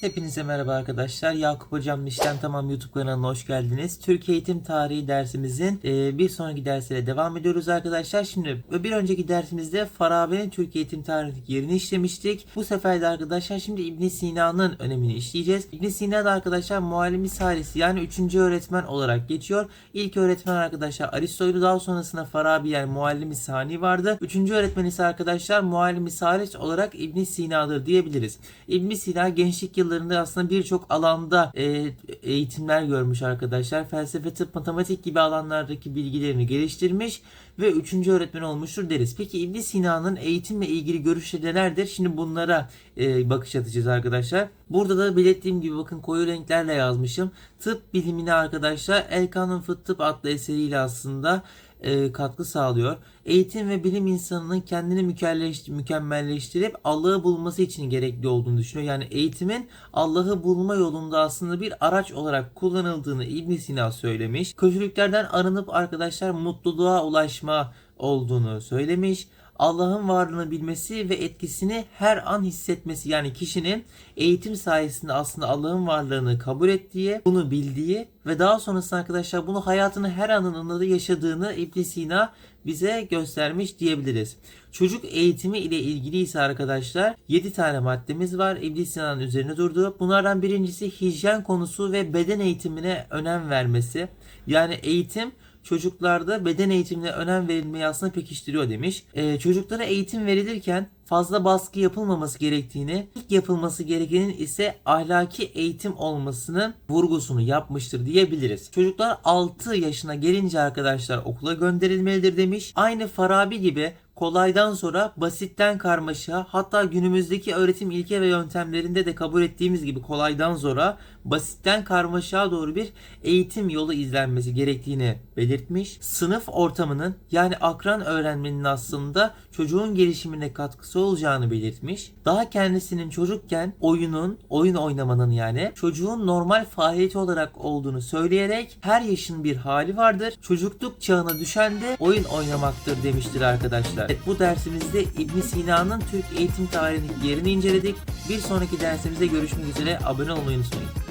Hepinize merhaba arkadaşlar. Yakup Hocam İşlem Tamam YouTube kanalına hoş geldiniz. Türk Eğitim Tarihi dersimizin e, bir sonraki dersiyle devam ediyoruz arkadaşlar. Şimdi bir önceki dersimizde Farabi'nin Türk Eğitim Tarihi yerini işlemiştik. Bu sefer de arkadaşlar şimdi İbn Sina'nın önemini işleyeceğiz. İbn Sina da arkadaşlar muallimi salisi yani 3. öğretmen olarak geçiyor. İlk öğretmen arkadaşlar Aristo'ydu. Daha sonrasında Farabi yani muallimi sani vardı. 3. öğretmen ise arkadaşlar muallimi salis olarak İbn Sina'dır diyebiliriz. İbn Sina gençlik yıllarında aslında birçok alanda e, eğitimler görmüş arkadaşlar. Felsefe, tıp, matematik gibi alanlardaki bilgilerini geliştirmiş ve 3. öğretmen olmuştur deriz. Peki İbn Sina'nın eğitimle ilgili görüşleri nelerdir? Şimdi bunlara e, bakış atacağız arkadaşlar. Burada da belirttiğim gibi bakın koyu renklerle yazmışım. Tıp bilimine arkadaşlar El Kanun Fıt Tıp adlı eseriyle aslında e, katkı sağlıyor. Eğitim ve bilim insanının kendini mükemmelleştirip Allah'ı bulması için gerekli olduğunu düşünüyor. Yani eğitimin Allah'ı bulma yolunda aslında bir araç olarak kullanıldığını İbn Sina söylemiş. Kötülüklerden arınıp arkadaşlar mutluluğa ulaşma olduğunu söylemiş. Allah'ın varlığını bilmesi ve etkisini her an hissetmesi yani kişinin eğitim sayesinde aslında Allah'ın varlığını kabul ettiği, bunu bildiği ve daha sonrasında arkadaşlar bunu hayatının her anında da yaşadığını İbn Sina bize göstermiş diyebiliriz. Çocuk eğitimi ile ilgili ise arkadaşlar 7 tane maddemiz var. İbn Sina'nın üzerine durduğu. Bunlardan birincisi hijyen konusu ve beden eğitimine önem vermesi. Yani eğitim çocuklarda beden eğitimine önem verilmeyi aslında pekiştiriyor demiş. Ee, çocuklara eğitim verilirken fazla baskı yapılmaması gerektiğini, ilk yapılması gerekenin ise ahlaki eğitim olmasının vurgusunu yapmıştır diyebiliriz. Çocuklar 6 yaşına gelince arkadaşlar okula gönderilmelidir demiş. Aynı Farabi gibi kolaydan sonra basitten karmaşa hatta günümüzdeki öğretim ilke ve yöntemlerinde de kabul ettiğimiz gibi kolaydan sonra basitten karmaşaya doğru bir eğitim yolu izlenmesi gerektiğini belirtmiş. Sınıf ortamının yani akran öğrenmenin aslında çocuğun gelişimine katkısı olacağını belirtmiş. Daha kendisinin çocukken oyunun, oyun oynamanın yani çocuğun normal faaliyeti olarak olduğunu söyleyerek her yaşın bir hali vardır. Çocukluk çağına düşen de oyun oynamaktır demiştir arkadaşlar. Evet, bu dersimizde İbn Sina'nın Türk eğitim tarihindeki yerini inceledik. Bir sonraki dersimizde görüşmek üzere. Abone olmayı unutmayın.